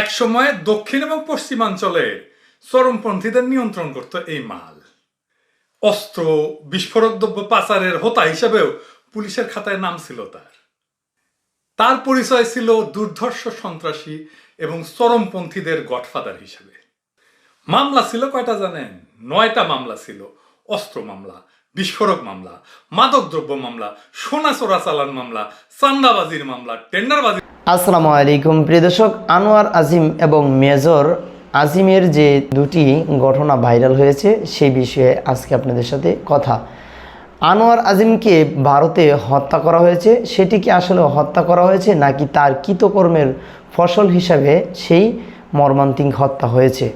এক সময় দক্ষিণ এবং পশ্চিমাঞ্চলে চরমপন্থীদের নিয়ন্ত্রণ করত এই মাল। অস্ত্র, বিস্ফোরক দ্রব্য পাচারের হোতা হিসেবেও পুলিশের খাতায় নাম ছিল তার। তার পরিচয় ছিল দুর্ধর্ষ সন্ত্রাসী এবং চরমপন্থীদের গডফাদার হিসেবে। মামলা ছিল কয়টা জানেন? নয়টা মামলা ছিল। অস্ত্র মামলা, বিস্ফোরক মামলা, মাদকদ্রব্য মামলা, সোনা চোরাচালান মামলা, চান্দাবাজির মামলা টেন্ডারবাজি আসসালামু আলাইকুম। প্রিয় দর্শক, আনোয়ার আজিম এবং মেজর আজিমের যে দুটি ঘটনা ভাইরাল হয়েছে, সেই বিষয়ে আজকে আপনাদের সাথে কথা। আনোয়ার আজিমকে ভারতে হত্যা করা হয়েছে। সেটি কি আসলে হত্যা করা হয়েছে, নাকি তার কৃতকর্মের ফসল হিসাবে সেই মর্মান্তিক হত্যা হয়েছে?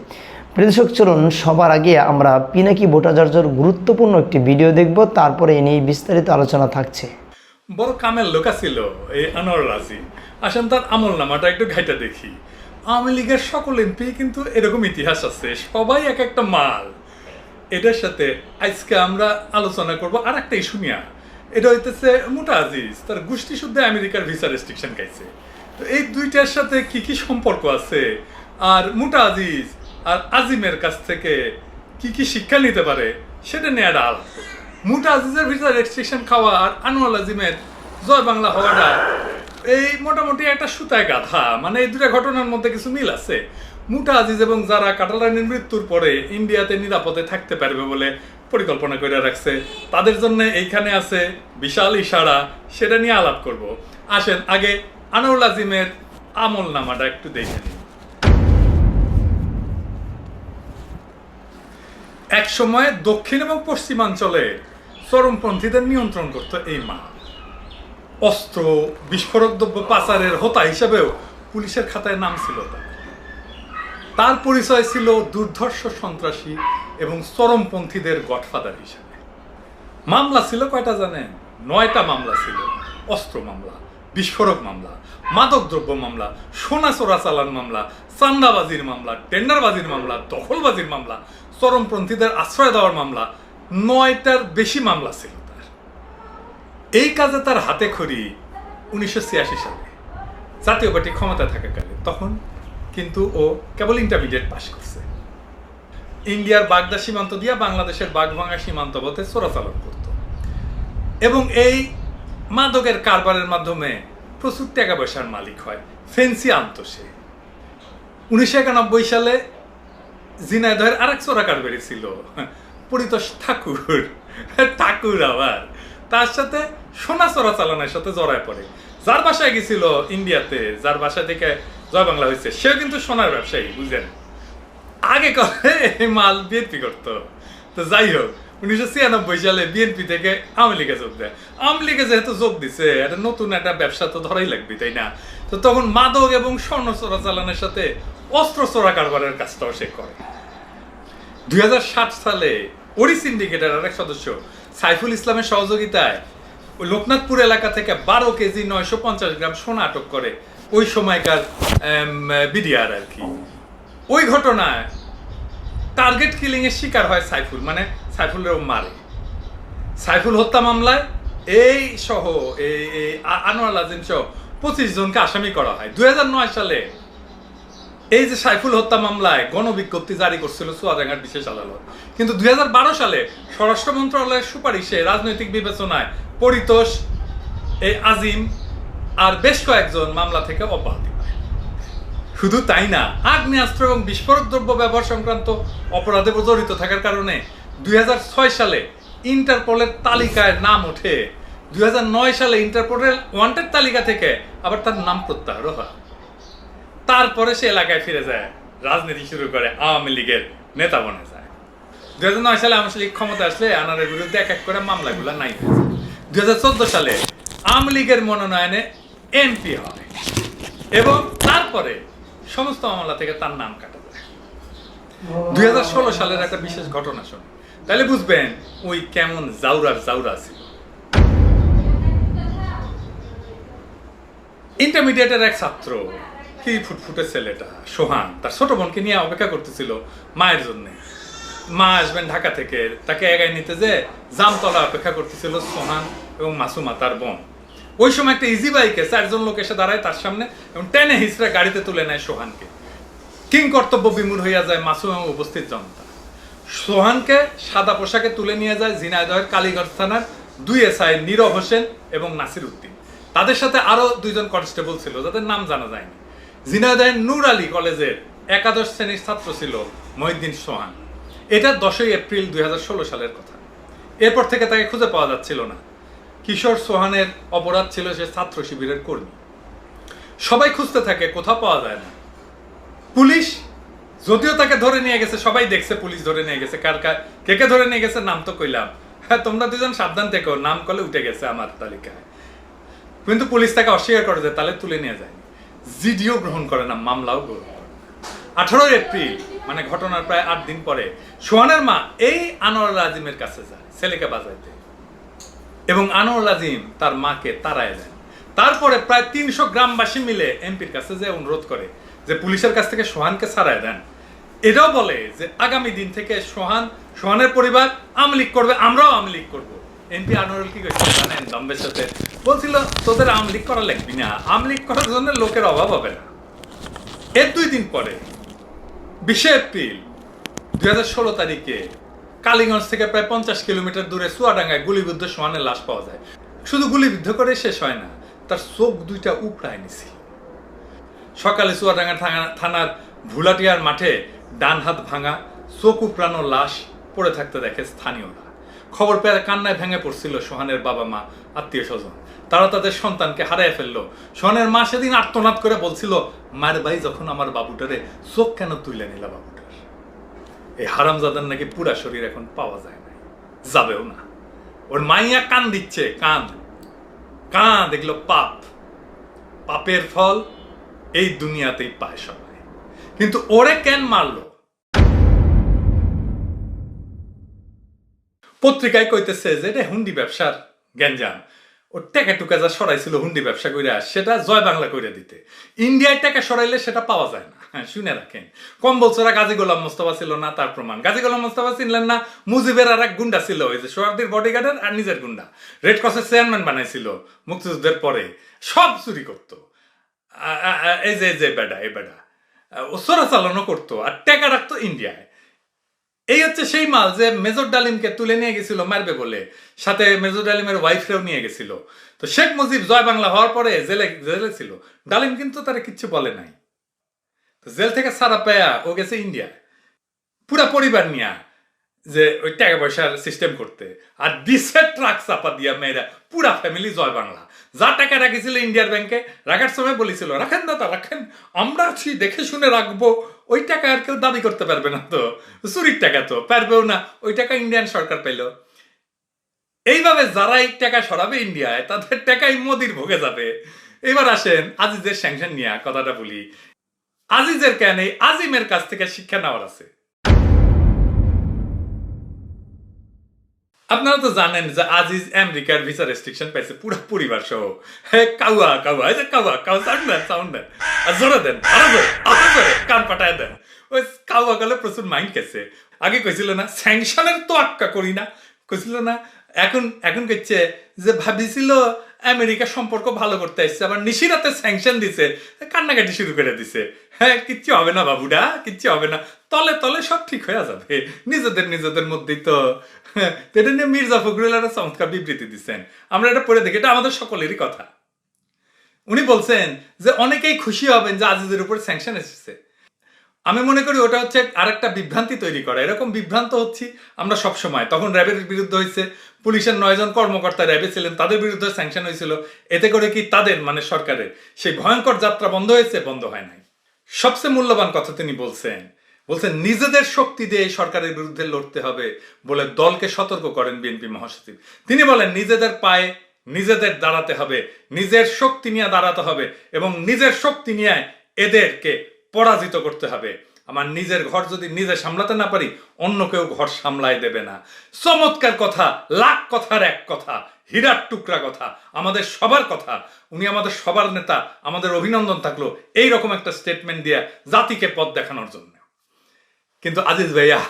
প্রিয় দর্শক, চলুন, সবার আগে আমরা পিনাকি ভট্টাচার্যর গুরুত্বপূর্ণ একটি ভিডিও দেখব। তারপরে এ নিয়ে বিস্তারিত আলোচনা থাকছে। বড় কামের লোকা ছিল এই আনোয়ার রাজি। আসেন তার আমল নামাটা একটু ঘাইটা দেখি। আওয়ামী লীগের সকল এমপি কিন্তু এরকম ইতিহাস আছে, সবাই এক একটা মাল। এটার সাথে আজকে আমরা আলোচনা করব আর একটা ইস্যু নিয়ে। এটা হইতেছে মোটা আজিজ, তার গোষ্ঠী শুদ্ধ আমেরিকার ভিসা রেস্ট্রিকশন খাইছে। তো এই দুইটার সাথে কি কি সম্পর্ক আছে? আর মোটা আজিজ, আর আজিমের কাছ থেকে কি কি শিক্ষা নিতে পারে, সেটা নিয়ে করব। মুটা আজিজের ভিতরে রেজিস্ট্রেশন খাওয়া আর আনোয়ার আজিমের জয় বাংলা হওয়াটা, এই মোটামুটি একটা সুতায় গাথা মানে এই দুটা ঘটনার মধ্যে কিছু মিল আছে। মুটা আজিজ এবং যারা কাটালানির মৃত্যুর পরে ইন্ডিয়াতে নিরাপদে থাকতে পারবে বলে পরিকল্পনা করে রাখছে, তাদের জন্য এইখানে আছে বিশাল ইশারা, সেটা নিয়ে আলাপ করব। আসেন, আগে আনোয়ার আজিমের আমল নামাটা একটু দেখে নিই। এক সময় দক্ষিণ এবং পশ্চিমাঞ্চলে চরমপন্থীদের নিয়ন্ত্রণ করত এই মা। অস্ত্র, বিস্ফোরক দ্রব্য পাচারের হোতা হিসেবেও পুলিশের খাতায় নাম ছিল তার। তার পরিচয় ছিল দুর্ধর্ষ সন্ত্রাসী এবং চরমপন্থীদের গডফাদার হিসেবে। মামলা ছিল কয়টা জানেন? নয়টা মামলা ছিল। অস্ত্র মামলা, বিস্ফোরক মামলা মাদকদ্রব্য মামলা, সোনা চোরা চালান মামলা, চান্দাবাজির মামলা, টেন্ডারবাজির মামলা, দখলবাজির মামলা, চরমপন্থীদের আশ্রয় দেওয়ার মামলা নয়টার বেশি মামলা ছিল তার। এই কাজে তার হাতে খড়ি উনিশশো ছিয়াশি সালে। জাতীয় পার্টি ক্ষমতায় থাকাকালে তখন কিন্তু ও কেবল ইন্টারমিডিয়েট পাশ করছে। ইন্ডিয়ার বাগদা সীমান্ত দিয়া বাংলাদেশের বাগভাঙা সীমান্ত পথে চোরাচালান করত। এবং এই মাদকের কারবারের মাধ্যমে প্রচুর টাকা পয়সার মালিক হয়। ফেন্সি আনত সে। উনিশশো একানব্বই সালে জিনাইদহের আরেক চোরা কারবারি ছিল। পরিতোষ ঠাকুর ঠাকুর আবার। তার সাথে সোনা চোরা চালানোর সাথে জড়ায় পড়ে। যার বাসায় গেছিল ইন্ডিয়াতে, যার বাসা থেকে জয় বাংলা হয়েছে, সেও কিন্তু সোনার ব্যবসায়ী, বুঝলেন? আগে করে মাল বিএনপি করতো? তো যাই হোক, উনিশশো ছিয়ানব্বই সালে বিএনপি থেকে আওয়ামী লীগে যোগ দেয়। আওয়ামী লীগে যেহেতু যোগ দিছে, একটা নতুন একটা ব্যবসা তো ধরাই লাগবে, তাই না? তো তখন মাদক এবং স্বর্ণ চোরা চোরাচালানের সাথে অস্ত্র চোরা কারবারের কাজটাও সে করে। দুই হাজার সাত সালে ওরি সিন্ডিকেটের আরেক সদস্য, সাইফুল ইসলামের সহযোগিতায় লোকনাথপুর এলাকা থেকে বারো কেজি নয়শো পঞ্চাশ গ্রাম সোনা আটক করে ওই সময়কার বিডিআর আর কি। ওই ঘটনায় টার্গেট কিলিং এর শিকার হয় সাইফুল মানে সাইফুলেরও মারে। সাইফুল হত্যা মামলায় এই সহ, এই এই আনোয়ার আজিম সহ পঁচিশ জনকে আসামি করা হয়। দুই হাজার নয় সালে এই যে সাইফুল হত্যা মামলায় গণবিজ্ঞপ্তি জারি করছিল চুয়াডাঙ্গার বিশেষ আদালত। কিন্তু দুই সালে স্বরাষ্ট্র মন্ত্রণালয়ের সুপারিশে রাজনৈতিক বিবেচনায় পরিতোষ এই আজিম আর বেশ কয়েকজন মামলা থেকে অব্যাহতি শুধু তাই না, আগ্নেয়াস্ত্র এবং বিস্ফোরক দ্রব্য ব্যবহার সংক্রান্ত অপরাধে জড়িত থাকার কারণে দুই হাজার ছয় সালে ইন্টারপোলের তালিকায় নাম ওঠে। দুই হাজার নয় সালে ইন্টারপোলের ওয়ান্টেড তালিকা থেকে আবার তার নাম প্রত্যাহারও হয়। তারপরে সে এলাকায় ফিরে যায়। রাজনীতি শুরু করে, আওয়ামী লীগের নেতা বনে যায়। দুই হাজার নয় সালে আওয়ামী লীগ ক্ষমতা আসলে আনারের বিরুদ্ধে এক এক করে মামলাগুলো নাই দুই হাজার চোদ্দ সালে আওয়ামী লীগের মনোনয়নে এমপি হয় এবং তারপরে সমস্ত মামলা থেকে তার নাম কাটা যায়। দুই হাজার ষোলো সালের একটা বিশেষ ঘটনা শুন তাহলে বুঝবেন ওই কেমন জাউরার জাউরা ছিল। ইন্টারমিডিয়েটের এক ছাত্র কি ফুটফুটে ছেলেটা? সোহান, তার ছোট বোনকে নিয়ে অপেক্ষা করতেছিল মায়ের জন্য। মা আসবেন ঢাকা থেকে, তাকে এগায় নিতে যে জামতলা অপেক্ষা করতেছিল সোহান এবং মাসুমা, তার বোন। ওই সময় একটা ইজি বাইকে চারজন লোক এসে দাঁড়ায় তার সামনে এবং টেনে হিসড়ে গাড়িতে তুলে নেয় সোহানকে। কিং কর্তব্য বিমূর হইয়া যায় মাসুম এবং উপস্থিত জনতা। সোহানকে সাদা পোশাকে তুলে নিয়ে যায় ঝিনাইদহের কালীগঞ্জ থানার দুই এসআই নীরব হোসেন এবং নাসির উদ্দিন। তাদের সাথে আরও দুইজন কনস্টেবল ছিল, যাদের নাম জানা যায়নি। ঝিনাইদহের নূর আলী কলেজের একাদশ শ্রেণির ছাত্র ছিল মহিদ্দিন সোহান। এটা দশই এপ্রিল দুই হাজার ষোলো সালের কথা। এরপর থেকে তাকে খুঁজে পাওয়া যাচ্ছিল না। কিশোর সোহানের অপরাধ ছিল সে ছাত্র শিবিরের কর্মী। সবাই খুঁজতে থাকে, কোথাও পাওয়া যায় না। পুলিশ যদিও তাকে ধরে নিয়ে গেছে, সবাই দেখছে পুলিশ ধরে নিয়ে গেছে, কার কার, কে কে ধরে নিয়ে গেছে নাম তো কইলাম। হ্যাঁ তোমরা দুজন সাবধান থেকো, নাম কলে উঠে গেছে আমার তালিকায়। কিন্তু পুলিশ তাকে অস্বীকার করে যে তাহলে তুলে নিয়ে যায়নি। জিডিও গ্রহণ করে না, মামলাও গ্রহণ করে। আঠারোই এপ্রিল মানে ঘটনার প্রায় আট দিন পরে, সোহানের মা এই আনোয়ার আজিমের কাছে যায়, ছেলেকে বাজাইতে এবং আনোয়ার আজিম তার মাকে তাড়ায় দেন। তারপরে প্রায় তিনশো গ্রামবাসী মিলে এমপির কাছে যে অনুরোধ করে যে পুলিশের কাছ থেকে সোহানকে ছাড়ায় দেন। এটাও বলে যে আগামী দিন থেকে সোহান, সোহানের পরিবার আমলিক করবে, আমরাও আমলিক করব। এমপি আনোয়ারুল কি করছিল জানেন? দম্বের সাথে বলছিল, তোদের আমলিক করা লাগবি না। আমলিক করার জন্য লোকের অভাব হবে না। এর দুই দিন পরে, বিশে এপ্রিল দুই হাজার ষোলো তারিখে কালীগঞ্জ থেকে প্রায় পঞ্চাশ কিলোমিটার দূরে চুয়াডাঙ্গায় গুলিবিদ্ধ সোহানের লাশ পাওয়া যায়। শুধু গুলিবিদ্ধ করে শেষ হয় না, তার চোখ দুইটা উপড়ায় নিছিল। সকালে চুয়াডাঙ্গা থানা- থানার ভুলাটিয়ার মাঠে ডান হাত ভাঙা, চোখ উপড়ানো লাশ পড়ে থাকতে দেখে স্থানীয়রা। খবর পেয়ে কান্নায় ভেঙে পড়ছিল সোহানের বাবা মা আত্মীয় স্বজন তারা তাদের সন্তানকে হারায় ফেলল। সোহানের মা সেদিন আর্তনাদ করে বলছিল মায়ের ভাই, যখন আমার বাবুটারে চোখ কেন তুলে নিলা বাবুটার? এই হারামজাদার নাকি পুরা শরীর এখন পাওয়া যায় না যাবেও না। ওর মাইয়া কান দিচ্ছে, কান। কান, দেখল পাপ। পাপের ফল এই দুনিয়াতেই পায় সবাই। কিন্তু ওরে কেন মারলো? পত্রিকায় কইতেছে যে, এটা হুন্ডি ব্যবসার গ্যাঞ্জাম। ও টাকা টুকা যা সরাইছিল হুন্ডি ব্যবসা কইরা, সেটা জয় বাংলা কইরা দিতে। ইন্ডিয়ায় টাকা সরাইলে সেটা পাওয়া যায় না। হ্যাঁ শুনে রাখেন। কম বছরা গাজী গোলাম মোস্তফা ছিল না, তার প্রমাণ। গাজী গোলাম মোস্তফা চিনলেন না, মুজিবের আর এক গুন্ডা ছিল, ওই যে সোহাবদির বডিগার্ডের আর নিজের গুন্ডা। রেড ক্রসের চেয়ারম্যান বানাইছিল মুক্তিযুদ্ধের পরে। সব চুরি করতো। এই যে এই যে বেডা, এই বেডা। ও চোরাচালানও করতো, আর টাকা রাখতো ইন্ডিয়ায়। এই হচ্ছে সেই মাল যে মেজর ডালিমকে তুলে নিয়ে গেছিল মারবে বলে, সাথে মেজর ডালিমের ওয়াইফরেও নিয়ে গেছিল। তো শেখ মুজিব জয় বাংলা হওয়ার পরে জেলে জেলে ছিল। ডালিম কিন্তু তারা কিচ্ছু বলে নাই। তো জেল থেকে সারা পেয়া ও গেছে ইন্ডিয়া পুরা পরিবার নিয়ে। যে ওই টাকা পয়সার সিস্টেম করতে। আর দিছে ট্রাক চাপা দিয়া মেয়েরা পুরা ফ্যামিলি জয় বাংলা। যা টাকা রাখিছিল ইন্ডিয়ার ব্যাংকে রাখার সময় বলেছিল, রাখেন দাদা, রাখেন। আমরা আছি, দেখে শুনে রাখব। ওই টাকা আর কেউ দাবি করতে পারবে না তো। চুরির টাকা তো, পারবেও না। ওই টাকা ইন্ডিয়ান সরকার পেল এইভাবে যারা এই টাকা সরাবে ইন্ডিয়ায়, তাদের টাকাই মোদির ভোগে যাবে। এবার আসেন আজিজের স্যাংশন নিয়ে কথাটা বলি। আজিজের কেন এই আজিমের কাছ থেকে শিক্ষা নেওয়ার আছে? আপনারা তো জানেন যে আজিজ আমেরিকার ভিসা রেস্ট্রিকশন পাইছে, পুরো পরিবার সহ। হে, কাউয়া কাউয়া, এই যে কাউয়া কাউয়া সাউন্ড দেন সাউন্ড দেন। আর জোরে দেন, আরও জোরে আরও জোরে, কান পাঠায় দেন। ওই কাউয়া গেলে প্রচুর মাইন্ড গেছে আগে কইছিল না স্যাংশনের তো আক্কা করি না। কইছিল না, এখন এখন কইছে যে ভাবিছিল আমেরিকা সম্পর্ক ভালো করতে আসছে আবার নিশিরাতে স্যাংশন দিছে। কান্নাকাটি শুরু করে দিছে। হ্যাঁ কিচ্ছু হবে না বাবুডা, কিচ্ছু হবে না। তলে তলে সব ঠিক হয়ে যাবে। নিজেদের নিজেদের মধ্যেই তো তো এটা নিয়ে মির্জা ফখরুল একটা চমৎকার বিবৃতি দিচ্ছেন। আমরা এটা পড়ে দেখি, এটা আমাদের সকলেরই কথা। উনি বলছেন যে অনেকেই খুশি হবেন যে আজিজের উপর স্যাংশন এসেছে। আমি মনে করি ওটা হচ্ছে আরেকটা বিভ্রান্তি তৈরি করা। এরকম বিভ্রান্ত হচ্ছি আমরা সব সময় তখন র্যাবের বিরুদ্ধে হয়েছে, পুলিশের নয়জন কর্মকর্তা র্যাবে ছিলেন, তাদের বিরুদ্ধে স্যাংশন হয়েছিল। এতে করে কি তাদের মানে সরকারের, সেই ভয়ঙ্কর যাত্রা বন্ধ হয়েছে, বন্ধ হয় নাই। সবচেয়ে মূল্যবান কথা তিনি বলছেন বলছেন, নিজেদের শক্তি দিয়ে সরকারের বিরুদ্ধে লড়তে হবে বলে দলকে সতর্ক করেন বিএনপি মহাসচিব। তিনি বলেন, নিজেদের পায়ে নিজেদের দাঁড়াতে হবে, নিজের শক্তি নিয়ে দাঁড়াতে হবে এবং নিজের শক্তি নিয়ে এদেরকে পরাজিত করতে হবে। আমার নিজের ঘর যদি নিজে সামলাতে না পারি, অন্য কেউ ঘর সামলায় দেবে না। চমৎকার কথা, লাখ কথার এক কথা, হীরার টুকরা কথা, আমাদের সবার কথা। উনি আমাদের সবার নেতা, আমাদের অভিনন্দন থাকল এই রকম একটা স্টেটমেন্ট দিয়ে জাতিকে পথ দেখানোর জন্য। কিন্তু আজিজ ভাইয়া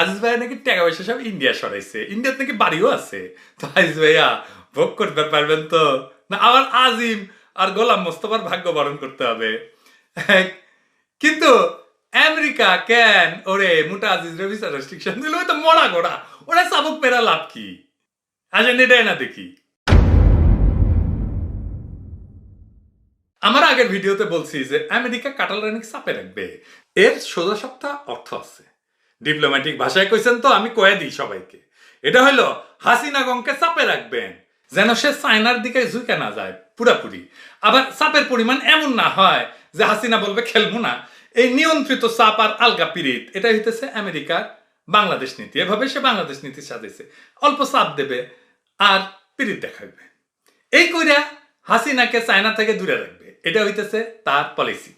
আজিজ ভাইয়া নাকি টাকা পয়সা সব ইন্ডিয়া সরাইছে। ইন্ডিয়াতে নাকি বাড়িও আছে। তো আজিজ ভাইয়া, ভোগ করতে পারবেন তো? না আবার আজিম আর গোলাম মোস্তফার ভাগ্য বরণ করতে হবে। কিন্তু আমেরিকা কেন ওরে মোটা আজিজ ভিসা রেস্ট্রিকশন দিল? ওই তো মরা গোড়া ওরা চাবুক পেরা লাভ কি? আসেন এটাই না দেখি। আমার আগের ভিডিওতে বলছি যে আমেরিকা কাটাল রানিক চাপে রাখবে। এর সোজা সপ্তাহ অর্থ আছে। ডিপ্লোম্যাটিক ভাষায় কইছেন তো, আমি কয়ে দিই সবাইকে। এটা হলো হাসিনা গংকে চাপে রাখবেন, যেন সে চায়নার দিকে ঝুঁকে না যায়, পুরাপুরি। আবার চাপের পরিমাণ এমন না হয় যে হাসিনা বলবে, খেলব না। এই নিয়ন্ত্রিত চাপ আর আলগা পিরিত এটা হইতেছে আমেরিকার বাংলাদেশ নীতি। এভাবে সে বাংলাদেশ নীতি সাজেছে অল্প চাপ দেবে আর পিরিত দেখাবে এই কইরা হাসিনাকে চায়না থেকে দূরে রাখবে। এটা হইতেছে তার পলিসি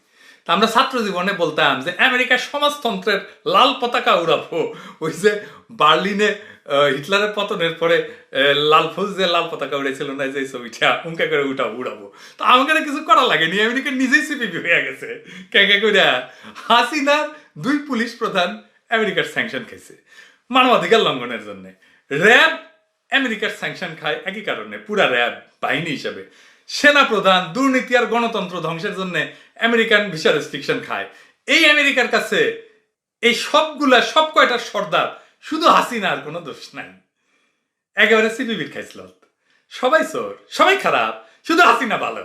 তা আমরা ছাত্র জীবনে বলতাম যে, আমেরিকার সমাজতন্ত্রের লাল পতাকা উড়াবো। ওই যে বার্লিনে হিটলারের পতনের পরে লাল ফুল যে লাল পতাকা উড়েছিল না, যে ছবিটা উঙ্কা করে উঠাবো উড়াবো। তো আমাকে কিছু করা লাগেনি আমেরিকা নিজেই সিপিপি হয়ে গেছে। কে কে করে হাসিনার দুই পুলিশ প্রধান আমেরিকার স্যাংশন খেয়েছে মানবাধিকার লঙ্ঘনের জন্য। র্যাব আমেরিকার স্যাংশন খায়, একই কারণে, পুরা র্যাব বাহিনী হিসাবে। সেনা প্রধান দুর্নীতি আর গণতন্ত্র ধ্বংসের জন্য আমেরিকান ভিসা রেস্ট্রিকশন খায়। এই আমেরিকার কাছে এই সবগুলা, সব কয়টার সর্দার, শুধু হাসিনার কোনো দোষ নাই। একেবারে সিপিবির খাইছিল সবাই চোর, সবাই খারাপ, শুধু হাসিনা ভালো।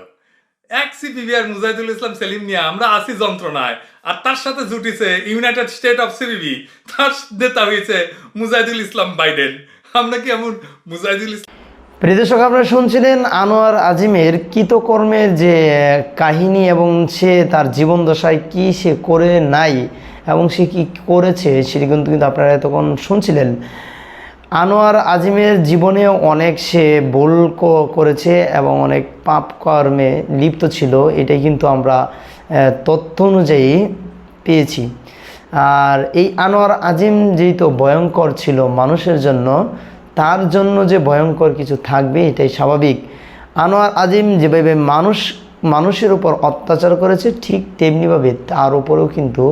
এক সিপিবি আর মুজাহিদুল ইসলাম সেলিম নিয়ে আমরা আসি যন্ত্রণায়, আর তার সাথে জুটিছে ইউনাইটেড স্টেট অফ সিপিবি তার নেতা হয়েছে মুজাহিদুল ইসলাম বাইডেন। আমরা কি এমন মুজাহিদুল ইসলাম প্রিয় দর্শক, আপনারা শুনছিলেন আনোয়ার আজিমের কৃতকর্মের যে কাহিনী এবং সে তার জীবন দশায় কি সে করে নাই এবং সে কি করেছে, সেটি কিন্তু কিন্তু আপনারা এতক্ষণ শুনছিলেন। আনোয়ার আজিমের জীবনে অনেক সে ভুল করেছে এবং অনেক পাপ কর্মে লিপ্ত ছিল, এটাই কিন্তু আমরা তথ্য অনুযায়ী পেয়েছি। আর এই আনোয়ার আজিম যেহেতু ভয়ঙ্কর ছিল মানুষের জন্য তার জন্য যে ভয়ঙ্কর কিছু থাকবে, এটাই স্বাভাবিক। আনোয়ার আজিম যেভাবে মানুষ, মানুষের উপর অত্যাচার করেছে, ঠিক তেমনিভাবে তার উপরেও কিন্তু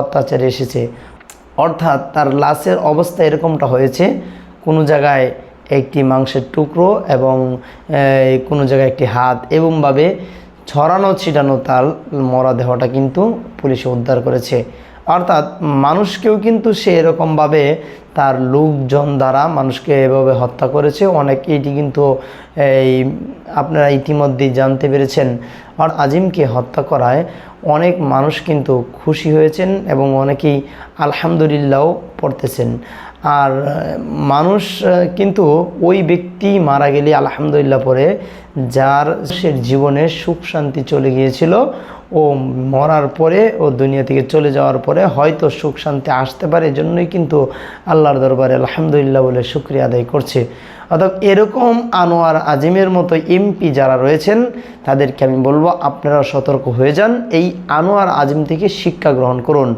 অত্যাচার এসেছে। অর্থাৎ তার লাশের অবস্থা এরকমটা হয়েছে, কোনো জায়গায় একটি মাংসের টুকরো এবং কোনো জায়গায় একটি হাত এবংভাবে ছড়ানো, ছিটানো তার মরা দেহটা কিন্তু পুলিশে উদ্ধার করেছে। অর্থাৎ মানুষকেও কিন্তু সে এরকমভাবে তার লোকজন দ্বারা মানুষকে এভাবে হত্যা করেছে। অনেক এটি কিন্তু এই আপনারা ইতিমধ্যেই জানতে পেরেছেন। আর আজিমকে হত্যা করায় অনেক মানুষ কিন্তু খুশি হয়েছেন এবং অনেকেই আলহামদুলিল্লাহও পড়তেছেন। আর মানুষ কিন্তু ওই ব্যক্তি মারা গেলে আলহামদুলিল্লাহ পরে যার সে জীবনে সুখ শান্তি চলে গিয়েছিল। ও মরার পরে ও দুনিয়া থেকে চলে যাওয়ার পরে হয়তো সুখ শান্তি আসতে পারে, এজন্যই কিন্তু আল্লাহর দরবারে আলহামদুলিল্লাহ বলে শুক্রিয়া আদায় করছে। অর্থাৎ এরকম আনোয়ার আজিমের মতো এমপি যারা রয়েছেন, তাদেরকে আমি বলব আপনারা সতর্ক হয়ে যান, এই আনোয়ার আজিম থেকে শিক্ষা গ্রহণ করুন।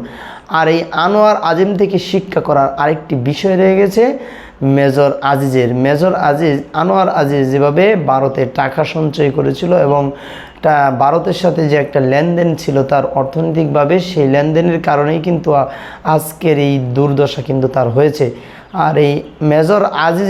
আর এই আনোয়ার আজিম থেকে শিক্ষা করার আরেকটি বিষয় রয়ে গেছে, মেজর আজিজের। মেজর আজিজ, আনোয়ার আজিজ যেভাবে ভারতে টাকা সঞ্চয় করেছিল এবং তা ভারতের সাথে যে একটা লেনদেন ছিল তার অর্থনৈতিকভাবে সেই লেনদেনের কারণেই কিন্তু আজকের এই দুর্দশা কিন্তু তার হয়েছে। আর এই মেজর আজিজ